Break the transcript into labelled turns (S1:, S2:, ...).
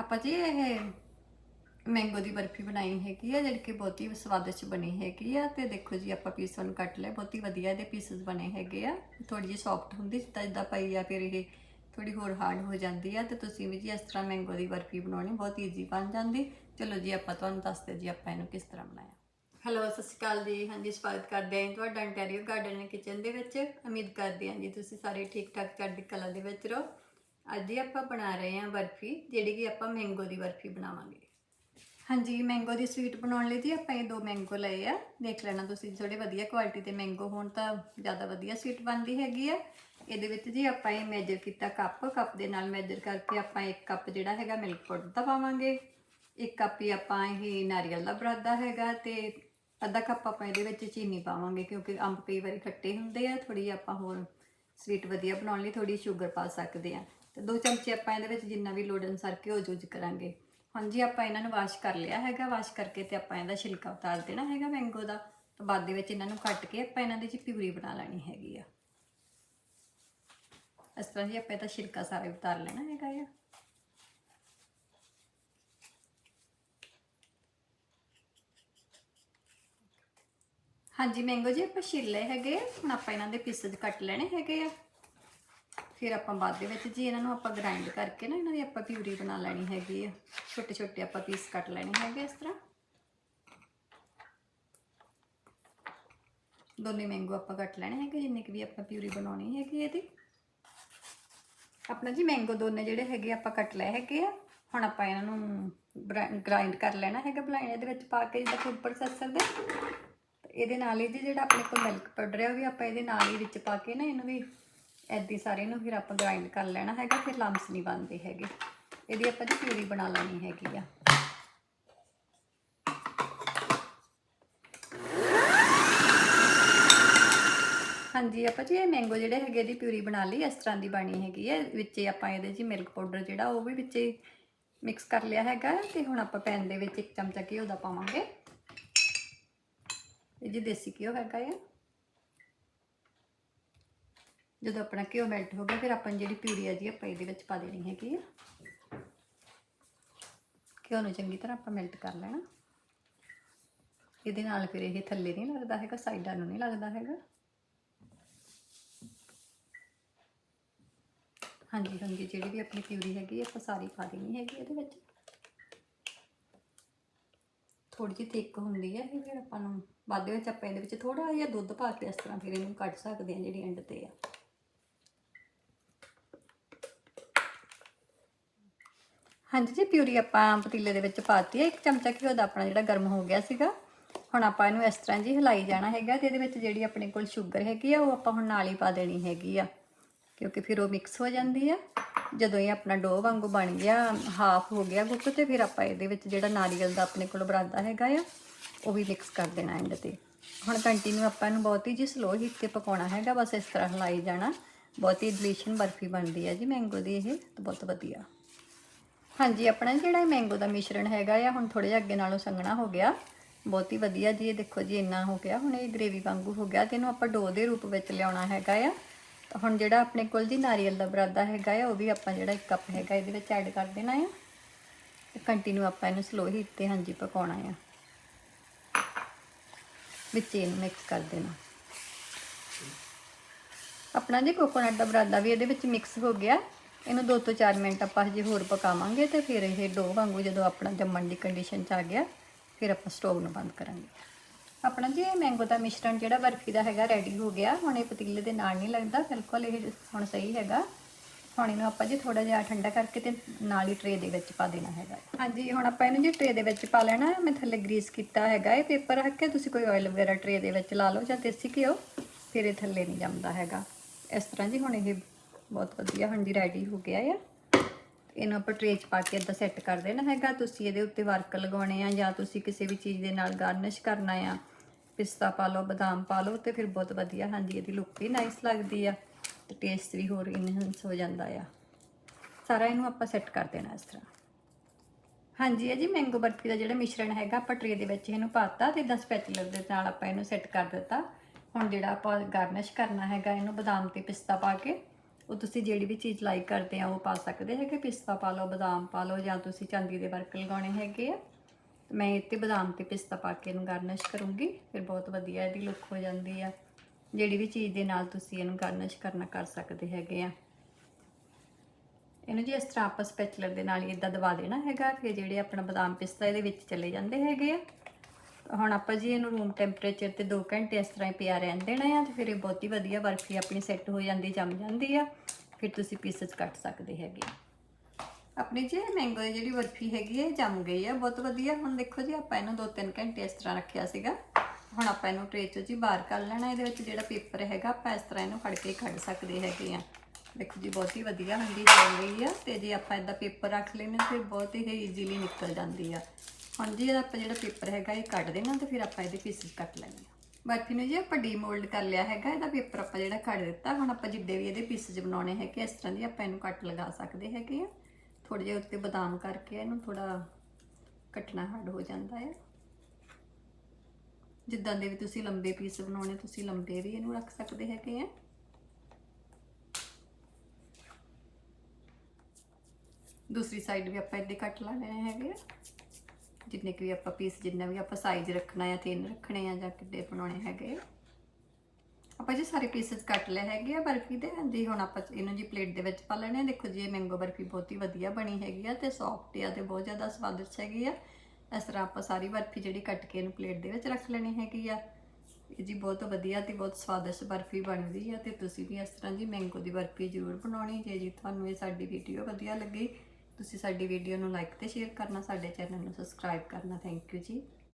S1: ਆਪਾਂ ਜੀ ਇਹ ਮੈਂਗੋ ਦੀ ਬਰਫੀ ਬਣਾਈ ਹੈਗੀ ਆ, ਜਿਹੜੀ ਕਿ ਬਹੁਤ ਹੀ ਸਵਾਦਿਸ਼ਟ ਬਣੀ ਹੈਗੀ ਆ ਤੇ ਦੇਖੋ ਜੀ ਆਪਾਂ ਪੀਸ ਨੂੰ ਕੱਟ ਲਏ ਬਹੁਤ ਹੀ ਵਧੀਆ ਇਹਦੇ ਪੀਸਸ ਬਣੇ ਹੈਗੇ ਆ। ਥੋੜੀ ਜਿਹੀ ਸੌਫਟ ਹੁੰਦੀ, ਜਿੱਦਾਂ ਜਿੱਦਾਂ ਪਈ ਆ ਫਿਰ ਇਹ ਥੋੜੀ ਹੋਰ ਹਾਰਡ ਹੋ ਜਾਂਦੀ ਆ ਤੇ ਤੁਸੀਂ ਵੀ ਜੀ ਇਸ ਤਰ੍ਹਾਂ ਮੈਂਗੋ ਦੀ ਬਰਫੀ ਬਣਾਉਣੀ ਬਹੁਤ ਈਜ਼ੀ ਬਣ ਜਾਂਦੀ। ਚਲੋ ਜੀ ਆਪਾਂ ਤੁਹਾਨੂੰ ਦੱਸਦੇ ਜੀ ਆਪਾਂ ਇਹਨੂੰ ਕਿਸ ਤਰ੍ਹਾਂ ਬਣਾਇਆ। ਹੈਲੋ ਸਤਿ ਸ਼੍ਰੀ ਅਕਾਲ ਜੀ। ਹਾਂਜੀ, ਸਵਾਗਤ ਕਰਦੇ ਹਾਂ ਤੁਹਾਡਾ ਇੰਟੀਰੀਅਰ ਗਾਰਡਨ ਕਿਚਨ ਦੇ ਵਿੱਚ। ਉਮੀਦ ਕਰਦੇ ਹਾਂ ਜੀ ਤੁਸੀਂ ਸਾਰੇ ਠੀਕ ਠਾਕ ਚੜ੍ਹਦੀ ਕਲਾ ਦੇ ਵਿੱਚ ਰਹੋ। ਅੱਜ ਹੀ ਆਪਾਂ ਬਣਾ ਰਹੇ ਹਾਂ ਬਰਫੀ, ਜਿਹੜੀ ਕਿ ਆਪਾਂ ਮੈਂਗੋ ਦੀ ਬਰਫੀ ਬਣਾਵਾਂਗੇ। ਹਾਂਜੀ ਮੈਂਗੋ ਦੀ ਸਵੀਟ ਬਣਾਉਣ ਲਈ ਜੀ ਆਪਾਂ ਇਹ ਦੋ ਮੈਂਗੋ ਲਏ ਆ। ਦੇਖ ਲੈਣਾ ਤੁਸੀਂ ਥੋੜੇ ਵਧੀਆ ਕੁਆਲਿਟੀ ਦੇ ਮੈਂਗੋ ਹੋਣ ਤਾਂ ਜ਼ਿਆਦਾ ਵਧੀਆ ਸਵੀਟ ਬਣਦੀ ਹੈਗੀ ਆ। ਇਹਦੇ ਵਿੱਚ ਜੀ ਆਪਾਂ ਇਹ ਮੈਜਰ ਕੀਤਾ ਕੱਪ ਕੱਪ ਦੇ ਨਾਲ ਮੈਜਰ ਕਰਕੇ ਆਪਾਂ ਇੱਕ ਕੱਪ ਜਿਹੜਾ ਹੈਗਾ ਮਿਲਕ ਪਾਊਡਰ ਦਾ ਪਾਵਾਂਗੇ ਇੱਕ ਕੱਪ ਹੀ ਆਪਾਂ ਇਹ ਨਾਰੀਅਲ ਦਾ ਬਰਾਦਾ ਹੈਗਾ ਤੇ ਅੱਧਾ ਕੱਪ ਆਪਾਂ ਇਹਦੇ ਵਿੱਚ ਚੀਨੀ ਪਾਵਾਂਗੇ, ਕਿਉਂਕਿ ਅੰਬ ਕਈ ਵਾਰੀ ਖੱਟੇ ਹੁੰਦੇ ਆ। ਥੋੜੀ ਆਪਾਂ ਹੋਰ ਸਵੀਟ ਵਧੀਆ ਬਣਾਉਣ ਲਈ ਥੋੜੀ ਸ਼ੂਗਰ ਪਾ ਸਕਦੇ ਆ। ਤੇ ਦੋ ਚਮਚੇ ਆਪਾਂ ਇਹਦੇ ਵਿੱਚ ਜਿੰਨਾ ਵੀ ਲੋੜ ਅਨੁਸਾਰ ਘਿਓ ਯੂਜ਼ ਕਰਾਂਗੇ। ਹੁਣ ਜੀ ਆਪਾਂ ਇਹਨਾਂ ਨੂੰ ਵਾਸ਼ ਕਰ ਲਿਆ ਹੈਗਾ। ਵਾਸ਼ ਕਰਕੇ ਤੇ ਆਪਾਂ ਇਹਦਾ ਛਿਲਕਾ ਉਤਾਰ ਦੇਣਾ ਹੈਗਾ ਮੈਂਗੋ ਦਾ। ਤੇ ਬਾਅਦ ਦੇ ਵਿੱਚ ਇਹਨਾਂ ਨੂੰ ਕੱਟ ਕੇ ਆਪਾਂ ਇਹਨਾਂ ਦੀ ਜੀ ਪਿਊਰੀ ਬਣਾ ਲੈਣੀ ਹੈਗੀ ਆ। ਇਸ ਤਰ੍ਹਾਂ ਜੀ ਆਪਾਂ ਇਹਦਾ ਛਿਲਕਾ ਸਾਰਾ ਉਤਾਰ ਲੈਣਾ ਹੈਗਾ ਆ। ਹਾਂਜੀ ਮੈਂਗੋ ਜੀ ਆਪਾਂ ਛਿੱਲ ਹੈਗੇ ਹੁਣ ਆਪਾਂ ਇਹਨਾਂ ਦੇ ਪੀਸਸ ਕੱਟ ਲੈਣੇ ਹੈਗੇ ਆ। ਫਿਰ ਆਪਾਂ ਬਾਅਦ ਦੇ ਵਿੱਚ ਜੀ ਇਹਨਾਂ ਨੂੰ ਆਪਾਂ ਗ੍ਰਾਈਂਡ ਕਰਕੇ ਨਾ ਇਹਨਾਂ ਦੀ ਆਪਾਂ ਪਿਊਰੀ ਬਣਾ ਲੈਣੀ ਹੈਗੀ ਆ। ਛੋਟੇ ਛੋਟੇ ਆਪਾਂ ਪੀਸ ਕੱਟ ਲੈਣੇ ਹੈਗੇ ਇਸ ਤਰ੍ਹਾਂ। ਦੋਨੇ ਮੈਂਗੋ ਆਪਾਂ ਕੱਟ ਲੈਣੇ ਹੈਗੇ, ਜਿੰਨੇ ਕਿ ਵੀ ਆਪਾਂ ਪਿਊਰੀ ਬਣਾਉਣੀ ਹੈਗੀ ਇਹਦੀ। ਆਪਣਾ ਜੀ ਮੈਂਗੋ ਦੋਨੇ ਜਿਹੜੇ ਹੈਗੇ ਆਪਾਂ ਕੱਟ ਲਏ ਹੈਗੇ ਆ। ਹੁਣ ਆਪਾਂ ਇਹਨਾਂ ਨੂੰ ਗ੍ਰਾਈਂਡ ਕਰ ਲੈਣਾ ਹੈਗਾ ਬਲਾਈਨ ਇਹਦੇ ਵਿੱਚ ਪਾ ਕੇ, ਜਿੱਦਾਂ ਫੂਡ ਪ੍ਰੋਸੈਸਰ ਦੇ। ਤੇ ਇਹਦੇ ਨਾਲ ਹੀ ਜੀ ਜਿਹੜਾ ਆਪਣੇ ਕੋਲ ਮਿਲਕ ਪਾਊਡਰ ਹੈ ਉਹ ਵੀ ਆਪਾਂ ਇਹਦੇ ਨਾਲ ਹੀ ਵਿੱਚ ਪਾ ਕੇ ਨਾ ਇਹਨੂੰ ਵੀ ਐਦੀ ਸਾਰੇ ਨੂੰ ਫਿਰ ਆਪਾਂ ਗ੍ਰਾਈਂਡ ਕਰ ਲੈਣਾ ਹੈਗਾ, ਫਿਰ ਲੰਮਸ ਨਹੀਂ ਬਣਦੇ ਹੈਗੇ। ਇਹਦੀ ਆਪਾਂ ਜੀ ਪਿਊਰੀ ਬਣਾ ਲੈਣੀ ਹੈਗੀ ਆ। ਹਾਂਜੀ, ਆਪਾਂ ਜੀ ਇਹ ਮੈਂਗੋ ਜਿਹੜੇ ਹੈਗੇ ਦੀ ਪਿਊਰੀ ਬਣਾ ਲਈ, ਇਸ ਤਰ੍ਹਾਂ ਦੀ ਬਣੀ ਹੈਗੀ ਹੈ ਵਿੱਚ ਆਪਾਂ ਇਹਦੇ ਜੀ ਮਿਲਕ ਪਾਊਡਰ ਜਿਹੜਾ, ਉਹ ਵੀ ਵਿੱਚ ਮਿਕਸ ਕਰ ਲਿਆ ਹੈਗਾ ਤੇ ਹੁਣ ਆਪਾਂ ਪੈਨ ਦੇ ਵਿੱਚ ਇੱਕ ਚਮਚਾ ਘਿਓ ਦਾ ਪਾਵਾਂਗੇ। ਇਹ ਜੀ ਦੇਸੀ ਘਿਓ ਹੈਗਾ ਆ। ਜਦੋਂ ਆਪਣਾ ਘਿਓ ਮੈਲਟ ਹੋ ਗਿਆ, ਫਿਰ ਆਪਾਂ ਜਿਹੜੀ ਪਿਊਰੀ ਆ ਜੀ, ਆਪਾਂ ਇਹਦੇ ਵਿੱਚ ਪਾ ਦੇਣੀ ਹੈਗੀ ਆ। ਘਿਓ ਨੂੰ ਚੰਗੀ ਤਰ੍ਹਾਂ ਆਪਾਂ ਮੈਲਟ ਕਰ ਲੈਣਾ। ਇਹਦੇ ਨਾਲ ਫਿਰ ਇਹ ਥੱਲੇ ਨਹੀਂ ਲੱਗਦਾ ਹੈਗਾ, ਸਾਈਡਾਂ ਨੂੰ ਨਹੀਂ ਲੱਗਦਾ ਹੈਗਾ। ਹਾਂਜੀ ਹਾਂਜੀ, ਜਿਹੜੀ ਵੀ ਆਪਣੀ ਪਿਊਰੀ ਹੈਗੀ ਆਪਾਂ ਸਾਰੀ ਪਾ ਦੇਣੀ ਹੈਗੀ ਇਹਦੇ ਵਿੱਚ। ਥੋੜੀ ਜਿਹੀ ਥਿੱਕ ਹੁੰਦੀ ਹੈ ਇਹ, ਫਿਰ ਆਪਾਂ ਨੂੰ ਬਾਅਦ ਵਿੱਚ ਆਪਾਂ ਇਹਦੇ ਵਿੱਚ ਥੋੜਾ ਜਿਹਾ ਦੁੱਧ ਪਾ ਕੇ ਇਸ ਤਰ੍ਹਾਂ ਫਿਰ ਇਹਨੂੰ ਕੱਢ ਸਕਦੇ ਹਾਂ ਜਿਹੜੀ ਐਂਡ ਤੇ ਆ। ਹਾਂਜੀ ਜੀ, ਪਿਊਰੀ ਆਪਾਂ ਪਤੀਲੇ ਦੇ ਵਿੱਚ ਪਾਤੀ ਹੈ। ਇੱਕ ਚਮਚਾ ਘਿਓ ਦਾ ਆਪਣਾ ਜਿਹੜਾ ਗਰਮ ਹੋ ਗਿਆ ਸੀਗਾ। ਹੁਣ ਆਪਾਂ ਇਹਨੂੰ ਇਸ ਤਰ੍ਹਾਂ ਜੀ ਹਿਲਾਈ ਜਾਣਾ ਹੈਗਾ ਤੇ ਇਹਦੇ ਵਿੱਚ ਜਿਹੜੀ ਆਪਣੇ ਕੋਲ ਸ਼ੂਗਰ ਹੈਗੀ ਆ, ਉਹ ਆਪਾਂ ਹੁਣ ਨਾਲ ਹੀ ਪਾ ਦੇਣੀ ਹੈਗੀ ਆ। ਕਿਉਂਕਿ ਫਿਰ ਉਹ ਮਿਕਸ ਹੋ ਜਾਂਦੀ ਆ। ਜਦੋਂ ਇਹ ਆਪਣਾ ਡੋ ਵਾਂਗੂ ਬਣ ਗਿਆ ਹਾਫ ਹੋ ਗਿਆ ਗੁੱਟ ਤੇ ਫਿਰ ਆਪਾਂ ਇਹਦੇ ਵਿੱਚ ਜਿਹੜਾ ਨਾਰੀਅਲ ਦਾ ਆਪਣੇ ਕੋਲ ਬਰਾਦਾ ਹੈਗਾ ਆ, ਉਹ ਵੀ ਮਿਕਸ ਕਰ ਦੇਣਾ ਐਂਡ ਤੇ। ਹੁਣ ਕੰਟੀਨਿਊ ਆਪਾਂ ਇਹਨੂੰ ਬਹੁਤ ਹੀ ਜੀ ਸਲੋ ਹੀਟ ਤੇ ਪਕਾਉਣਾ ਹੈਗਾ। ਬਸ ਇਸ ਤਰ੍ਹਾਂ ਹਿਲਾਈ ਜਾਣਾ। ਬਹੁਤ ਹੀ ਡਿਲੀਸ਼ਨ ਬਰਫੀ ਬਣਦੀ ਹੈ ਜੀ ਮੈਂਗੋ ਦੀ ਇਹ, ਤਾਂ ਬਹੁਤ ਵਧੀਆ। ਹਾਂਜੀ, ਆਪਣਾ ਜਿਹੜਾ ਮੈਂਗੋ ਦਾ ਮਿਸ਼ਰਣ ਹੈਗਾ ਆ, ਹੁਣ ਥੋੜੇ ਜਿਹਾ ਅੱਗੇ ਨਾਲੋਂ ਸੰਘਣਾ ਹੋ ਗਿਆ। ਬਹੁਤ ਹੀ ਵਧੀਆ ਜੀ, ਇਹ ਦੇਖੋ ਜੀ, ਇੰਨਾ ਹੋ ਗਿਆ। ਹੁਣ ਇਹ ਗ੍ਰੇਵੀ ਵਾਂਗੂ ਹੋ ਗਿਆ ਤੇ ਇਹਨੂੰ ਆਪਾਂ ਡੋ ਦੇ ਰੂਪ ਵਿੱਚ ਲਿਆਉਣਾ ਹੈਗਾ ਆ। ਤਾਂ ਹੁਣ ਜਿਹੜਾ ਆਪਣੇ ਕੋਲ ਜੀ ਨਾਰੀਅਲ ਦਾ ਬਰਾਦਾ ਹੈਗਾ ਆ, ਉਹ ਵੀ ਆਪਾਂ ਜਿਹੜਾ ਇੱਕ ਕੱਪ ਹੈਗਾ, ਇਹਦੇ ਵਿੱਚ ਐਡ ਕਰ ਦੇਣਾ ਆ। ਤੇ ਕੰਟੀਨਿਊ ਆਪਾਂ ਇਹਨੂੰ ਸਲੋ ਹੀਟ ਤੇ ਹਾਂਜੀ ਪਕਾਉਣਾ ਆ। ਵਿੱਚ ਇਹਨੂੰ ਮਿਕਸ ਕਰ ਦੇਣਾ। ਆਪਣਾ ਜੀ ਕੋਕੋਨਟ ਦਾ ਬਰਾਦਾ ਵੀ ਇਹਦੇ ਵਿੱਚ ਮਿਕਸ ਹੋ ਗਿਆ। ਇਹਨੂੰ 2 ਤੋਂ 4 ਮਿੰਟ ਆਪਾਂ ਹਜੇ ਹੋਰ ਪਕਾਵਾਂਗੇ ਤੇ ਫਿਰ ਇਹ ਡੋ ਵਾਂਗੂ ਜਦੋਂ ਆਪਣਾ ਜੰਮਣ ਦੀ ਕੰਡੀਸ਼ਨ 'ਚ ਆ ਗਿਆ, ਫਿਰ ਆਪਾਂ ਸਟੋਵ ਨੂੰ ਬੰਦ ਕਰਾਂਗੇ। ਆਪਣਾ ਜੀ ਇਹ ਮੈਂਗੋ ਦਾ ਮਿਸ਼ਰਣ ਜਿਹੜਾ ਬਰਫੀ ਦਾ ਹੈਗਾ ਰੈਡੀ ਹੋ ਗਿਆ। ਹੁਣ ਇਹ ਪਤੀਲੇ ਦੇ ਨਾਲ ਨਹੀਂ ਲੱਗਦਾ, ਬਿਲਕੁਲ ਇਹ ਹੁਣ ਸਹੀ ਹੈਗਾ। ਹੁਣ ਇਹਨੂੰ ਆਪਾਂ ਜੀ ਥੋੜਾ ਜਿਹਾ ਠੰਡਾ ਕਰਕੇ ਤੇ ਨਾਲ ਹੀ ਟਰੇ ਦੇ ਵਿੱਚ ਪਾ ਦੇਣਾ ਹੈਗਾ। ਹਾਂਜੀ, ਹੁਣ ਆਪਾਂ ਇਹਨੂੰ ਜੀ ਟਰੇ ਦੇ ਵਿੱਚ ਪਾ ਲੈਣਾ। ਮੈਂ ਥੱਲੇ ਗਰੀਸ ਕੀਤਾ ਹੈਗਾ, ਇਹ ਪੇਪਰ ਰੱਖ ਕੇ ਤੁਸੀਂ ਕੋਈ ਆਇਲ ਵਗੈਰਾ ਟਰੇ ਦੇ ਵਿੱਚ ਲਾ ਲਓ ਜਾਂ ਦੇਸੀ ਘਿਓ, ਫਿਰ ਇਹ ਥੱਲੇ ਨਹੀਂ ਜੰਮਦਾ ਹੈਗਾ। ਇਸ ਤਰ੍ਹਾਂ ਜੀ ਹੁਣ ਇਹ ਬਹੁਤ ਵਧੀਆ ਹੁਣ ਰੈਡੀ ਹੋ ਗਿਆ ਆ। ਇਹਨੂੰ ਆਪਾਂ ਟਰੇ 'ਚ ਪਾ ਕੇ ਇਦਾਂ ਸੈੱਟ ਕਰ ਦੇਣਾ ਹੈਗਾ। ਤੁਸੀਂ ਇਹਦੇ ਉੱਤੇ ਵਰਕ ਲਗਾਉਣੇ ਆ ਜਾਂ ਤੁਸੀਂ ਕਿਸੇ ਵੀ ਚੀਜ਼ ਦੇ ਨਾਲ ਗਾਰਨਿਸ਼ ਕਰਨਾ ਆ। ਪਿਸਤਾ ਪਾ ਲਓ, ਬਦਾਮ ਪਾ ਲਓ ਤੇ ਫਿਰ ਬਹੁਤ ਵਧੀਆ ਹਾਂਜੀ ਇਹਦੀ ਲੁੱਕ ਵੀ ਨਾਈਸ ਲੱਗਦੀ ਆ ਤੇ ਟੇਸਟ ਵੀ ਹੋਰ ਇਨਹੈਂਸ ਹੋ ਜਾਂਦਾ ਆ। ਸਾਰਾ ਇਹਨੂੰ ਆਪਾਂ ਸੈੱਟ ਕਰ ਦੇਣਾ ਇਸ ਤਰ੍ਹਾਂ। ਹਾਂਜੀ ਇਹ ਜੀ ਮੈਂਗੋ ਬਰਫੀ ਦਾ ਜਿਹੜਾ ਮਿਸ਼ਰਣ ਹੈਗਾ ਆਪਾਂ ਟਰੇ ਦੇ ਵਿੱਚ ਇਹਨੂੰ ਪਾਤਾ ਤੇ 10 ਸਪੈਚੂਲਰ ਦੇ ਨਾਲ ਆਪਾਂ ਇਹਨੂੰ ਸੈੱਟ ਕਰ ਦਿੱਤਾ। ਹੁਣ ਜਿਹੜਾ ਆਪਾਂ ਗਾਰਨਿਸ਼ ਕਰਨਾ ਹੈਗਾ ਇਹਨੂੰ ਬਦਾਮ ਤੇ ਪਿਸਤਾ ਪਾ ਕੇ ਉਹ ਤੁਸੀਂ ਜਿਹੜੀ ਵੀ ਚੀਜ਼ ਲਾਈਕ ਕਰਦੇ ਆ, ਉਹ ਪਾ ਸਕਦੇ ਹੈਗੇ? ਪਿਸਤਾ ਪਾ ਲਓ, ਬਦਾਮ ਪਾ ਲਓ ਜਾਂ ਤੁਸੀਂ ਚਾਂਦੀ ਦੇ ਵਰਕ ਲਗਾਉਣੇ ਹੈਗੇ ਆ। ਤੇ ਮੈਂ ਇੱਥੇ ਬਦਾਮ ਤੇ ਪਿਸਤਾ ਪਾ ਕੇ ਇਹਨੂੰ ਗਾਰਨਿਸ਼ ਕਰੂੰਗੀ, ਫਿਰ ਬਹੁਤ ਵਧੀਆ ਇਹਦੀ ਲੁੱਕ ਹੋ ਜਾਂਦੀ ਆ। ਜਿਹੜੀ ਵੀ ਚੀਜ਼ ਦੇ ਨਾਲ ਤੁਸੀਂ ਇਹਨੂੰ ਗਾਰਨਿਸ਼ ਕਰਨਾ ਕਰ ਸਕਦੇ ਹੈਗੇ ਆ। ਇਹਨੂੰ ਜੀ ਇਸ ਤਰ੍ਹਾਂ ਆਪਾਂ ਸਪੈਚੂਲਰ ਦੇ ਨਾਲ ਹੀ ਇਦਾਂ ਦਬਾ ਦੇਣਾ ਹੈਗਾ ਕਿ ਜਿਹੜੇ ਆਪਣਾ ਬਦਾਮ ਪਿਸਤਾ ਇਹਦੇ ਵਿੱਚ ਚਲੇ ਜਾਂਦੇ ਹੈਗੇ ਆ। ਹੁਣ ਆਪਾਂ ਜੀ ਇਹਨੂੰ ਰੂਮ ਟੈਂਪਰੇਚਰ ਤੇ 2 ਘੰਟੇ ਇਸ ਤਰ੍ਹਾਂ ਹੀ ਪਿਆ ਰਹਿਣ ਦੇਣਾ ਆ ਤੇ ਫਿਰ ਇਹ ਬਹੁਤੀ ਵਧੀਆ ਬਰਫੀ ਆਪਣੀ ਸੈੱਟ ਹੋ ਜਾਂਦੀ, ਜੰਮ ਜਾਂਦੀ ਆ। ਫਿਰ ਤੁਸੀਂ ਪੀਸਸ ਕੱਟ ਸਕਦੇ ਹੈਗੇ ਆ। ਆਪਣੀ ਜੀ ਮੈਂਗੋ ਦੀ ਜਿਹੜੀ ਬਰਫੀ ਹੈਗੀ ਹੈ ਇਹ ਜੰਮ ਗਈ ਆ, ਬਹੁਤ ਵਧੀਆ। ਹੁਣ ਦੇਖੋ ਜੀ, ਆਪਾਂ ਇਹਨੂੰ 2-3 ਘੰਟੇ ਇਸ ਤਰ੍ਹਾਂ ਰੱਖਿਆ ਸੀਗਾ। ਹੁਣ ਆਪਾਂ ਇਹਨੂੰ ਟ੍ਰੇ ਚੋਂ ਜੀ ਬਾਹਰ ਕਰ ਲੈਣਾ, ਇਹਦੇ ਵਿੱਚ ਜਿਹੜਾ ਪੇਪਰ ਹੈਗਾ, ਆਪਾਂ ਇਸ ਤਰ੍ਹਾਂ ਇਹਨੂੰ ਫੜ ਕੇ ਕੱਢ ਸਕਦੇ ਹੈਗੇ ਆ। ਦੇਖੋ ਜੀ, ਬਹੁਤ ਹੀ ਵਧੀਆ ਹੰਡੀ ਚੱਲ ਗਈ ਆ ਤੇ ਜੇ ਆਪਾਂ ਇਹਦਾ ਪੇਪਰ ਰੱਖ ਲੈਨੇ ਫਿਰ ਬਹੁਤ ਹੀ ਈਜ਼ੀਲੀ ਨਿਕਲ ਜਾਂਦੀ ਆ। ਹੁਣ ਜੀ ਇਹਦਾ ਆਪਾਂ ਜਿਹੜਾ ਪੇਪਰ ਹੈਗਾ ਇਹ ਕੱਢ ਦੇਣਾ ਤੇ ਫਿਰ ਆਪਾਂ ਇਹਦੇ ਪੀਸਿਸ ਕੱਟ ਲੈਣੇ ਆ। ਬਰਫੀ ਨੂੰ ਜੀ ਆਪਾਂ ਡੀਮੋਲਡ ਕਰ ਲਿਆ ਹੈਗਾ, ਇਹਦਾ ਪੇਪਰ ਆਪਾਂ ਜਿਹੜਾ ਕੱਢ ਦਿੱਤਾ, ਹੁਣ ਆਪਾਂ ਜਿੱਡੇ ਵੀ ਇਹਦੇ ਪੀਸਿਸ ਬਣਾਉਣੇ ਹੈਗੇ, ਇਸ ਤਰ੍ਹਾਂ ਦੀ ਆਪਾਂ ਇਹਨੂੰ ਕੱਟ ਲਗਾ ਸਕਦੇ ਹੈਗੇ ਆ। ਥੋੜੇ ਜਿਹਾ ਉੱਤੇ ਬਦਾਮ ਕਰਕੇ ਇਹਨੂੰ ਥੋੜਾ ਕੱਟਣਾ ਹੱਡ ਹੋ ਜਾਂਦਾ ਹੈ ਜਿੱਦਾਂ ਦੇ ਵੀ ਤੁਸੀਂ ਲੰਬੇ ਪੀਸ ਬਣਾਉਣੇ, ਤੁਸੀਂ ਲੰਬੇ ਵੀ ਇਹਨੂੰ ਰੱਖ ਸਕਦੇ ਹੈਗੇ ਆ। ਦੂਸਰੀ ਸਾਈਡ ਵੀ ਆਪਾਂ ਇੱਦਾਂ ਕੱਟ ਲੈਣੇ ਹੈਗੇ ਆ। ਜਿੰਨੇ ਕਿ ਵੀ ਆਪਾਂ ਪੀਸ ਜਿੰਨਾ ਵੀ ਆਪਾਂ ਸਾਈਜ਼ ਰੱਖਣਾ ਹੈ ਤਿੰਨ ਰੱਖਣੇ ਆ ਜਾਂ ਕਿੱਡੇ ਬਣਾਉਣੇ ਹੈਗੇ ਆਪਾਂ ਜੀ ਸਾਰੇ ਪੀਸਸ ਕੱਟ ਲਏ ਹੈਗੇ ਆ ਬਰਫੀ ਦੇ ਜੀ ਹੁਣ ਆਪਾਂ ਇਹਨੂੰ ਜੀ ਪਲੇਟ ਦੇ ਵਿੱਚ ਪਾ ਲੈਣੇ ਆ। ਦੇਖੋ ਜੀ, ਇਹ ਮੈਂਗੋ ਬਰਫੀ ਬਹੁਤ ਹੀ ਵਧੀਆ ਬਣੀ ਹੈਗੀ ਆ ਤੇ ਸੌਫਟ ਆ ਤੇ ਬਹੁਤ ਜ਼ਿਆਦਾ ਸਵਾਦਿਸ਼ਟ ਹੈਗੀ ਆ। ਇਸ ਤਰ੍ਹਾਂ ਆਪਾਂ ਸਾਰੀ ਬਰਫੀ ਜਿਹੜੀ ਕੱਟ ਕੇ ਇਹਨੂੰ ਪਲੇਟ ਦੇ ਵਿੱਚ ਰੱਖ ਲੈਣੀ ਹੈਗੀ ਆ। ਇਹ ਜੀ ਬਹੁਤ ਵਧੀਆ ਤੇ ਬਹੁਤ ਸਵਾਦਿਸ਼ਟ ਬਰਫੀ ਬਣਦੀ ਆ ਤੇ ਤੁਸੀਂ ਵੀ ਇਸ ਤਰ੍ਹਾਂ ਜੀ ਮੈਂਗੋ ਦੀ ਬਰਫੀ ਜ਼ਰੂਰ ਬਣਾਉਣੀ ਜੇ ਜੀ ਤੁਹਾਨੂੰ ਇਹ ਸਾਡੀ ਵੀਡੀਓ ਵਧੀਆ ਲੱਗੀ। ਤੁਸੀਂ ਸਾਡੀ ਵੀਡੀਓ ਨੂੰ ਲਾਈਕ ਤੇ ਸ਼ੇਅਰ ਕਰਨਾ, ਸਾਡੇ ਚੈਨਲ ਨੂੰ ਸਬਸਕ੍ਰਾਈਬ ਕਰਨਾ ਥੈਂਕ ਯੂ ਜੀ।